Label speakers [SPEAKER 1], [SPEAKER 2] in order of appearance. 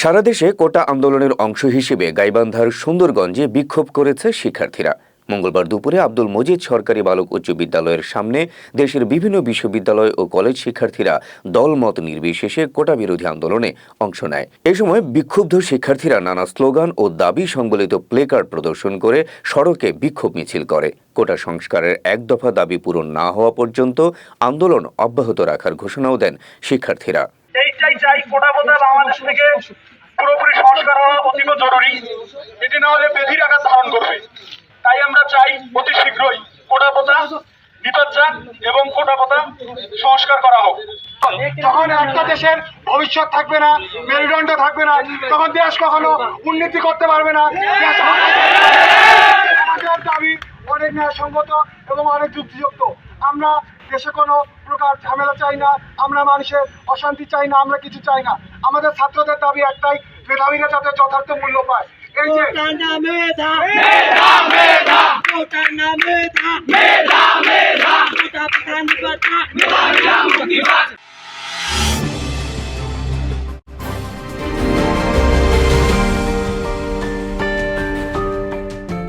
[SPEAKER 1] সারা দেশে কোটা আন্দোলনের অংশ হিসেবে গাইবান্ধার সুন্দরগঞ্জে বিক্ষোভ করেছে শিক্ষার্থীরা। মঙ্গলবার দুপুরে আব্দুল মজিদ সরকারি বালক উচ্চ বিদ্যালয়ের সামনে দেশের বিভিন্ন বিশ্ববিদ্যালয় ও কলেজ শিক্ষার্থীরা দলমত নির্বিশেষে কোটা বিরোধী আন্দোলনে অংশ নেয়। এ সময় বিক্ষুব্ধ শিক্ষার্থীরা নানা স্লোগান ও দাবি সংবলিত প্লেকার্ড প্রদর্শন করে সড়কে বিক্ষোভ মিছিল করে। কোটা সংস্কারের এক দফা দাবি পূরণ না হওয়া পর্যন্ত আন্দোলন অব্যাহত রাখার ঘোষণাও দেন শিক্ষার্থীরা।
[SPEAKER 2] এইটাই চাই কোটা বোধা বাংলাদেশ থেকে পুরোপুরি সংস্কার হওয়া অতীব জরুরি এটি না হলে বেধির আকার ধারণ করবে তাই আমরা চাই অতি শীঘ্রই কোটা বোধা বিপদ এবং কোটা বোধা সংস্কার করা হোক
[SPEAKER 3] যখন একটা দেশের ভবিষ্যৎ থাকবে না মেরুদণ্ড থাকবে না তখন দেশ কখনো উন্নতি করতে পারবে না দাবি অনেক ন্যায়সঙ্গত এবং অনেক যুক্তিযুক্ত আমরা দেশে কোনো প্রকার ঝামেলা চাই না আমরা মানুষের অশান্তি চাই না আমরা কিছু চাই না। আমাদের ছাত্রদের দাবি একটাই মেধাবীরা যাতে যথার্থ মূল্য পায়। এই যে